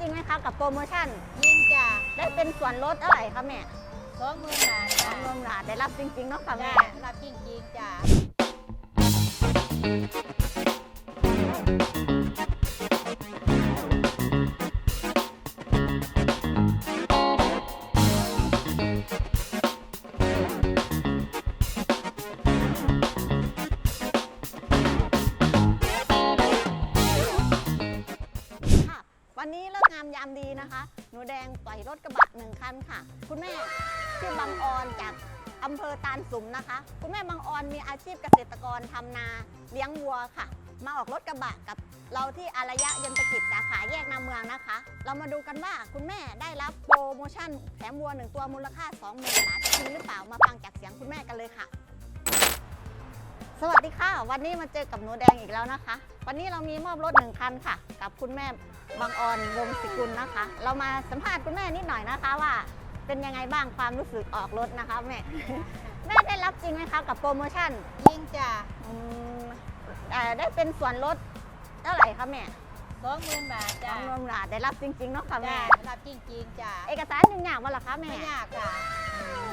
จริงไหมคะกับโปรโมชั่น ยิงจ้ะได้เป็นส่วนลดเท่าไหร่คะแม่สองหมื่นบาทสจ้ะองหมื่นบาทได้รับจริงๆเนาะค่ะจ้ะแม่รับจริงจริงๆจ้ะ วันนี้เลิกงามยามดีนะคะ หนูแดงปล่อยรถกระบะหนึ่งคันค่ะ คุณแม่ชื่อบางออนจากอำเภอตาลสุมนะคะ คุณแม่บางออนมีอาชีพเกษตรกรทำนาเลี้ยงวัวค่ะ มาออกรถกระบะกับเราที่อารยะยันตกิจสาขาแยกนาเมืองนะคะ เรามาดูกันว่าคุณแม่ได้รับโปรโมชั่นแถมวัวหนึ่งตัวมูลค่า 20,000บาทจริงหรือเปล่ามาฟังจากเสียงคุณแม่กันเลยค่ะ สวัสดีค่ะ วันนี้มาเจอกับหนูแดงอีกแล้วนะคะ วันนี้เรามีมอบรถหนึ่งคันค่ะ กับคุณแม่บางออนวงศิกุลนะคะ เรามาสัมภาษณ์คุณแม่นิดหน่อยนะคะว่า เป็นยังไงบ้างความรู้สึกออกรถนะคะแม่ แม่ได้รับจริงไหมคะกับโปรโมชั่นยิงจ้ะอืมเอ่อได้เป็นส่วนลดเท่าไหร่คะแม่สองหมื่นบาทสจ้ะองรวมหลาได้รับจริงๆเนาะค่ะจ้ะแม่ รับจริงจริงๆจ้ะเอกสารหนึ่งอย่างว่าหรอคะแม่ไม่ยากจ้ะ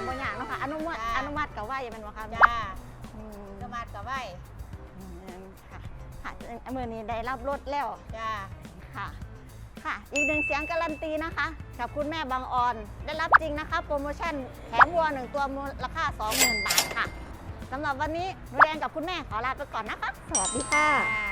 บางอย่างเนาะค่ะอนุมัติจ้ะ อนุมัติกับว่าอย่าเป็นว่าค่ะแม่ จ้ะอืมสมัคร กับไว้อืมค่ะค่ะมือนี้ได้รับรถแล้วจ้ะค่ะ ค่ะ อีกหนึ่งเสียงการันตีนะคะกับคุณแม่บางออน ได้รับจริงนะคะ โปรโมชั่นแถมวัวหนึ่งตัวมูลค่า 20,000 บาทค่ะสำหรับวันนี้หนูแดงกับคุณแม่ขอลาไปก่อนนะคะ สวัสดีค่ะจ้ะ